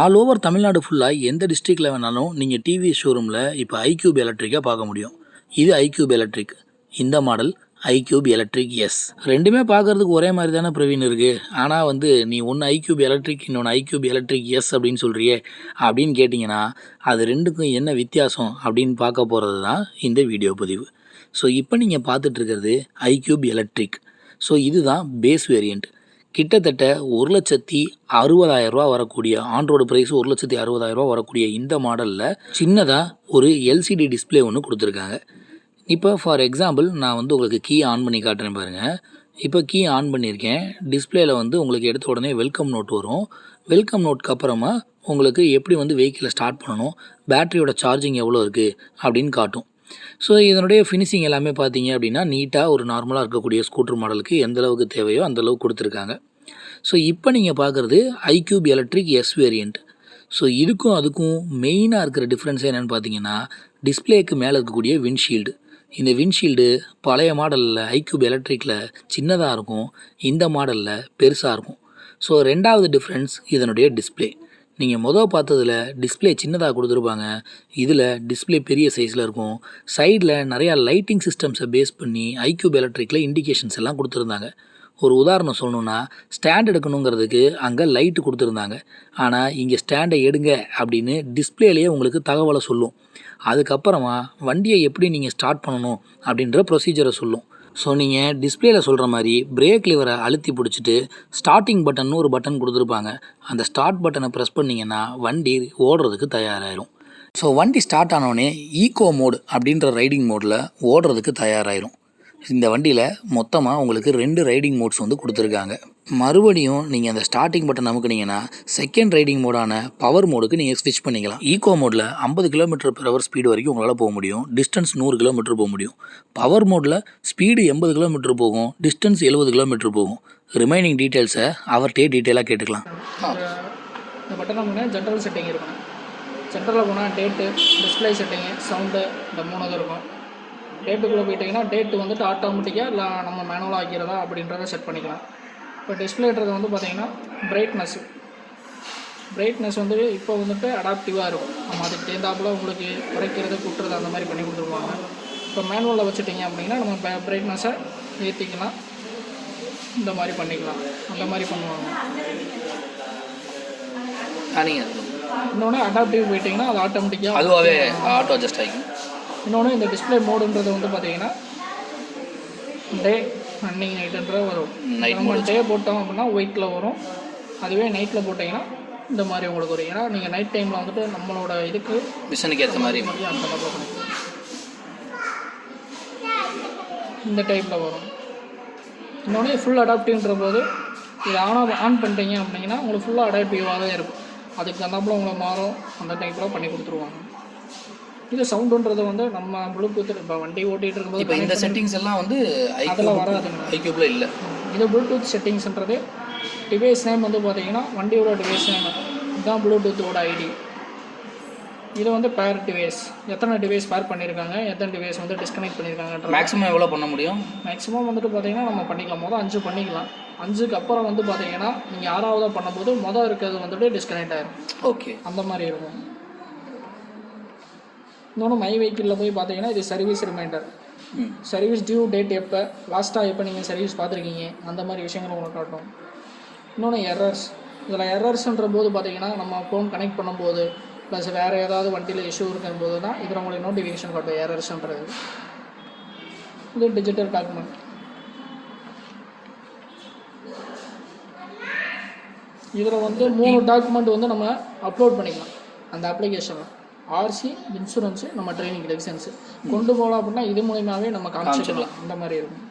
All over Tamil Nadu ஃபுல்லாக எந்த டிஸ்ட்ரிக்டில் வேணாலும் நீங்கள் டிவி ஷோரூமில் இப்போ ஐக்யூப் எலக்ட்ரிக்காக பார்க்க முடியும். இது ஐக்யூப் எலக்ட்ரிக் இந்த மாடல் ஐக்யூப் எலக்ட்ரிக் எஸ் ரெண்டுமே பார்க்கறதுக்கு ஒரே மாதிரி தானே பிரவீன் இருக்குது ஆனால் வந்து நீ ஒன்று ஐக்யூப் எலக்ட்ரிக் இன்னொன்று ஐக்யூப் எலக்ட்ரிக் எஸ் அப்படின்னு சொல்கிறியே அப்படின்னு கேட்டிங்கன்னா அது ரெண்டுக்கும் என்ன வித்தியாசம் அப்படின்னு பார்க்க போகிறது தான் இந்த வீடியோ பதிவு. ஸோ இப்போ நீங்கள் பார்த்துட்ருக்கிறது ஐக்யூப் எலக்ட்ரிக் ஸோ இதுதான் பேஸ் வேரியண்ட் கிட்டத்தட்ட ஒரு லட்சத்தி அறுபதாயிரரூவா வரக்கூடிய ஆண்ட்ராய்டு ப்ரைஸ் ஒரு லட்சத்தி அறுபதாயிரரூவா வரக்கூடிய இந்த மாடலில் சின்னதாக ஒரு எல்சிடி டிஸ்ப்ளே ஒன்று கொடுத்துருக்காங்க. இப்போ ஃபார் எக்ஸாம்பிள் நான் வந்து உங்களுக்கு கீ ஆன் பண்ணி காட்டுறேன் பாருங்கள் இப்போ கீ ஆன் பண்ணியிருக்கேன். டிஸ்ப்ளேயில் வந்து உங்களுக்கு எடுத்த உடனே வெல்கம் நோட் வரும். வெல்கம் நோட்க்கு அப்புறமா உங்களுக்கு எப்படி வந்து வெஹிக்கிளை ஸ்டார்ட் பண்ணணும் பேட்டரியோட சார்ஜிங் எவ்வளோ இருக்குது அப்படின்னு காட்டும். ஸோ இதனுடைய ஃபினிஷிங் எல்லாமே பார்த்தீங்க அப்படின்னா நீட்டாக ஒரு நார்மலாக இருக்கக்கூடிய ஸ்கூட்டர் மாடலுக்கு எந்தளவுக்கு தேவையோ அந்த அளவுக்கு கொடுத்துருக்காங்க. ஸோ இப்போ நீங்கள் பார்க்குறது iQube electric S variant so இதுக்கும் அதுக்கும் மெயினாக இருக்கிற டிஃப்ரென்ஸ் என்னென்னு பார்த்தீங்கன்னா டிஸ்ப்ளேக்கு மேலே இருக்கக்கூடிய விண்ட்ஷீல்டு இந்த விண்ட்ஷீல்டு பழைய மாடலில் ஐக்யூப் எலக்ட்ரிக்கில் சின்னதாக இருக்கும் இந்த மாடலில் பெருசாக இருக்கும். ஸோ ரெண்டாவது டிஃப்ரென்ஸ் இதனுடைய டிஸ்ப்ளே நீங்கள் மொதல் பார்த்ததில் டிஸ்ப்ளே சின்னதாக கொடுத்துருப்பாங்க இதில் டிஸ்ப்ளே பெரிய சைஸில் இருக்கும். சைடில் நிறையா லைட்டிங் சிஸ்டம்ஸை பேஸ் பண்ணி ஐக்யூப் எலக்ட்ரிக்கில் இண்டிகேஷன்ஸ் எல்லாம் கொடுத்துருந்தாங்க. ஒரு உதாரணம் சொல்லணுன்னா ஸ்டாண்ட் எடுக்கணுங்கிறதுக்கு அங்கே லைட்டு கொடுத்துருந்தாங்க. ஆனால் இங்கே ஸ்டாண்டை எடுங்க அப்படின்னு டிஸ்பிளேலேயே உங்களுக்கு தகவலை சொல்லும். அதுக்கப்புறமா வண்டியை எப்படி நீங்கள் ஸ்டார்ட் பண்ணணும் அப்படின்ற ப்ரொசீஜரை சொல்லும். ஸோ நீங்கள் டிஸ்பிளேல சொல்கிற மாதிரி பிரேக் லிவரை அழுத்தி பிடிச்சிட்டு ஸ்டார்டிங் பட்டன்னு ஒரு பட்டன் கொடுத்துருப்பாங்க. அந்த ஸ்டார்ட் பட்டனை ப்ரெஸ் பண்ணிங்கன்னா வண்டி ஓடுறதுக்கு தயாராகிரும் ஸோ வண்டி ஸ்டார்ட் ஆனோடனே ஈகோ மோடு அப்படின்ற ரைடிங் மோடில் ஓடுறதுக்கு தயாராகிடும் இந்த வண்டியில் மொத்தமாக உங்களுக்கு ரெண்டு ரைடிங் மோட்ஸ் வந்து கொடுத்துருக்காங்க. மறுபடியும் நீங்கள் அந்த ஸ்டார்டிங் பட்டன் அமுக்குனீங்கன்னா செகண்ட் ரைடிங் மோடான பவர் மோடுக்கு நீங்கள் ஸ்விட்ச் பண்ணிக்கலாம். ஈகோ மோடில் ஐம்பது கிலோமீட்டர் பெர் ஹவர் ஸ்பீடு வரைக்கும் உங்களால் போக முடியும். டிஸ்டன்ஸ் நூறு கிலோமீட்டர் போக முடியும். பவர் மோடில் ஸ்பீடு எண்பது கிலோமீட்டர் போகும் டிஸ்டன்ஸ் எழுபது கிலோமீட்டர் போகும். ரிமைனிங் டீட்டெயில்ஸை அவர்கிட்டே டீட்டெயிலாக கேட்டுக்கலாம். இந்த ஜென்ரல் செட்டிங் இருக்கணும் சென்டரில் போனால் டேட்டு டிஸ்பிளே செட்டிங்கு சவுண்டு இந்த மூணு இருக்கும். டேட்டுக்குள்ளே போயிட்டீங்கன்னா டேட்டு வந்துட்டு ஆட்டோமேட்டிக்காக இல்லை நம்ம மேனுவலாக ஆக்கிறதா அப்படின்றத செட் பண்ணிக்கலாம். இப்போ டிஸ்பிளேன்றது வந்து பார்த்தீங்கன்னா பிரைட்னஸ் பிரைட்னஸ் வந்து இப்போ வந்துட்டு அடாப்டிவாக இருக்கும். நம்ம அதுக்கு தேர்ந்தாப்புல உங்களுக்கு குறைக்கிறது கூட்டுறது அந்த மாதிரி பண்ணி கொடுத்துருவாங்க. இப்போ மேனுவலில் வச்சுட்டிங்க அப்படின்னா நம்ம பிரைட்னஸை ஏற்றிக்கலாம் இந்த மாதிரி பண்ணிக்கலாம். அந்த மாதிரி பண்ணுவாங்க. நீங்கள் இன்னொன்று அடாப்டிவ் போயிட்டிங்கன்னா அது ஆட்டோமேட்டிக்காக அதுவாகவே ஆட்டோ அட்ஜஸ்ட் ஆகிக்கும் இன்னொன்று இந்த டிஸ்பிளே மோடுன்றது வந்து பார்த்தீங்கன்னா டே ரன்னிங் நைட்டுன்ற வரும். நம்ம டே போட்டோம் அப்படின்னா ஒயிட்டில் வரும். அதுவே நைட்டில் போட்டிங்கன்னா இந்த மாதிரி உங்களுக்கு வரும். ஏன்னா நீங்கள் நைட் டைமில் வந்துட்டு நம்மளோட இதுக்கு மிஷனுக்கு ஏற்ற மாதிரி அந்த மாதிரி பண்ணிக்கலாம் இந்த டைப்பில் வரும். இன்னொன்று ஃபுல் அடாப்டிவ்ன்ற போது இது ஆனாக ஆன் பண்ணிட்டீங்க அப்படிங்கன்னா உங்களுக்கு ஃபுல்லாக அடாப்டிவாக தான் இருக்கும். அதுக்கு தந்தாப்புல உங்களை மாறும். அந்த டைப்பில் பண்ணி கொடுத்துருவாங்க. இது சவுண்டுன்றது வந்து நம்ம ப்ளூடூத் இப்போ வண்டி ஓட்டிகிட்டு இப்போ இருக்கும்போது இந்த செட்டிங்ஸ் எல்லாம் வந்து அதெல்லாம் வராதுங்க ஐக்யூப்ல இல்லை. இது ப்ளூடூத் செட்டிங்ஸ்ன்றது டிவைஸ் நேம் வந்து பார்த்தீங்கன்னா வண்டியோட டிவைஸ் நேம் இதுதான் ப்ளூடூத்தோட ஐடி இது வந்து பேர் டிவைஸ் எத்தனை டிவைஸ் பேர் பண்ணியிருக்காங்க எத்தனை டிவைஸ் வந்து டிஸ்கனெக்ட் பண்ணியிருக்காங்கன்ற மேக்ஸிமம் எவ்வளோ பண்ண முடியும்? மேக்ஸிமம் வந்துட்டு பார்த்தீங்கன்னா நம்ம பண்ணிக்கலாம். மொதல் அஞ்சு பண்ணிக்கலாம். அஞ்சுக்கு அப்புறம் வந்து பார்த்தீங்கன்னா நீங்கள் ஆறாவதாக பண்ணும்போது மொதல் இருக்கிறது வந்துட்டு டிஸ்கனெக்ட் ஆயிரும். ஓகே அந்த மாதிரி இருக்கும். இன்னொன்று மை வெஹிக்கிளில் போய் பார்த்தீங்கன்னா இது service reminder service due date எப்போ லாஸ்ட்டாக எப்போ நீங்கள் சர்வீஸ் பார்த்துருக்கீங்க? அந்த மாதிரி விஷயங்கள் உங்களுக்கு காட்டும். இன்னொன்று எரர்ஸ் இதில் எரர்ஸ்ன்ற போது பார்த்தீங்கன்னா நம்ம ஃபோன் கனெக்ட் பண்ணும்போது ப்ளஸ் வேறு ஏதாவது வண்டியில் இஷ்யூ இருக்கும் போது தான் இதில் உங்களுக்கு நோட்டிஃபிகேஷன் காட்டும் எரர்ஸ்ன்றது இது டிஜிட்டல் டாக்குமெண்ட் இதில் வந்து மூணு டாக்குமெண்ட் வந்து நம்ம அப்லோட் பண்ணிக்கலாம். அந்த அப்ளிகேஷனில் ஆர்சி இன்சூரன்ஸு நம்ம ட்ரைனிங் லைசன்ஸு கொண்டு போகலாம் அப்படின்னா இது மூலியமாகவே நம்ம காமிச்சிக்கலாம். அந்த மாதிரி இருக்கும்.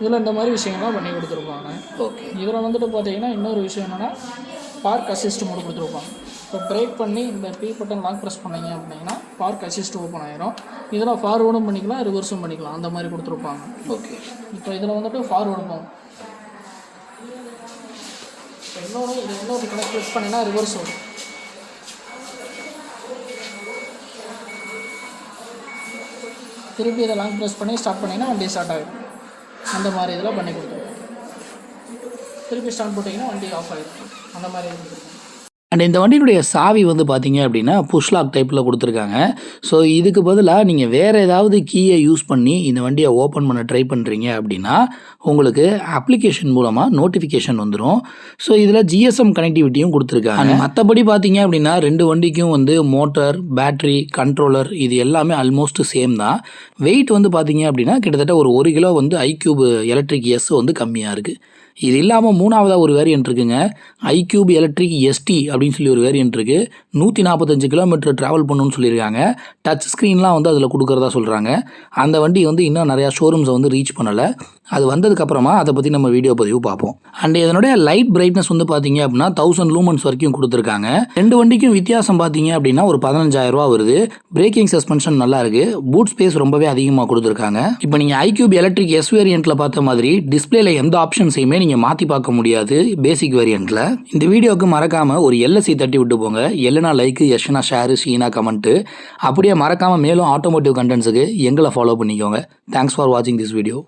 இதில் இந்த மாதிரி விஷயங்கள்லாம் பண்ணி கொடுத்துருப்பாங்க. ஓகே. இதில் வந்துட்டு பார்த்தீங்கன்னா இன்னொரு விஷயம் என்னென்னா பார்க் அசிஸ்ட் மோடு கொடுத்துருப்பாங்க. இப்போ பிரேக் பண்ணி இந்த பி பட்டன் லாக் ப்ரெஸ் பண்ணீங்க அப்படின்னா பார்க் அசிஸ்ட் ஓப்பன் ஆயிரும். இதில் ஃபார்வர்டும் பண்ணிக்கலாம் ரிவர்ஸும் பண்ணிக்கலாம். அந்த மாதிரி கொடுத்துருப்பாங்க. ஓகே. இப்போ இதில் வந்துட்டு ஃபார்வர்டு போகும் இன்னொன்று இது இன்னொரு கனெக்ட் ப்ரெஸ் பண்ணினா ரிவர்ஸ் வரும் திருப்பி இதை லாங் ப்ரெஸ் பண்ணி ஸ்டார்ட் பண்ணிங்கன்னா வண்டி ஸ்டார்ட் ஆகிடும் அந்த மாதிரி இதில் பண்ணி கொடுத்துருவோம். திருப்பி ஸ்டார்ட் போட்டிங்கன்னா வண்டி ஆஃப் ஆகிடும் அந்த மாதிரி அண்ட் இந்த வண்டியினுடைய சாவி வந்து பார்த்தீங்க அப்படின்னா புஷ்லாக் டைப்பில் கொடுத்துருக்காங்க. ஸோ இதுக்கு பதிலாக நீங்கள் வேறு ஏதாவது கீயை யூஸ் பண்ணி இந்த வண்டியை ஓப்பன் பண்ண ட்ரை பண்ணுறீங்க அப்படின்னா உங்களுக்கு அப்ளிகேஷன் மூலமாக நோட்டிஃபிகேஷன் வந்துடும் ஸோ இதில் ஜிஎஸ்எம் கனெக்டிவிட்டியும் கொடுத்துருக்காங்க. மற்றபடி பார்த்தீங்க அப்படின்னா ரெண்டு வண்டிக்கும் வந்து மோட்டார் பேட்ரி கண்ட்ரோலர் இது எல்லாமே ஆல்மோஸ்ட் சேம் தான். வெயிட் வந்து பார்த்தீங்க அப்படின்னா கிட்டத்தட்ட ஒரு ஒரு கிலோ வந்து ஐக்யூப் எலக்ட்ரிக் எஸ் வந்து கம்மியாக இருக்குது இது இல்லாமல் மூணாவதாக ஒரு வேரியன்ட் இருக்குங்க. ஐக்யூப் எலக்ட்ரிக் எஸ்டி அப்படின்னு சொல்லி ஒரு வேரியன்ட் இருக்குது நூற்றி நாற்பத்தஞ்சு கிலோமீட்டர் ட்ராவல் பண்ணணும்னு சொல்லியிருக்காங்க. டச் ஸ்க்ரீன்லாம் வந்து அதில் கொடுக்குறதா சொல்கிறாங்க அந்த வண்டி வந்து இன்னும் நிறையா ஷோரூம்ஸை வந்து ரீச் பண்ணலை. அது வந்ததுக்கப்புறமா அதை பற்றி நம்ம வீடியோ பதிவு பார்ப்போம். அண்ட் இதனுடைய லைட் பிரைட்னஸ் வந்து பார்த்தீங்க அப்படின்னா தௌசண்ட் லூமன்ஸ் வரைக்கும் கொடுத்துருக்காங்க. ரெண்டு வண்டிக்கும் வித்தியாசம் பார்த்தீங்க அப்படின்னா ஒரு 15000 ரூபா வருது. பிரேக்கிங் சஸ்பென்ஷன் நல்லா இருக்கு. பூட் ஸ்பேஸ் ரொம்பவே அதிகமாக கொடுத்துருக்காங்க. இப்போ நீங்கள் ஐக்யூப் எலக்ட்ரிக் எஸ் வேரியண்ட்ல பார்த்த மாதிரி டிஸ்பிளேல எந்த ஆப்ஷன்ஸையுமே நீங்கள் மாற்றி பார்க்க முடியாது பேசிக் வேரியண்ட்ல இந்த வீடியோக்கு மறக்காம ஒரு எல்எஸ்சி தட்டி விட்டு போங்க. எல்லனா லைக்கு எஸ்னா ஷேரு ஷீனா கமெண்ட்டு அப்படியே மறக்காம மேலும் ஆட்டோமோட்டிவ் கண்டென்ட்ஸுக்கு எங்களை ஃபாலோ பண்ணிக்கோங்க. தேங்க்ஸ் ஃபார் வாட்சிங் திஸ் வீடியோ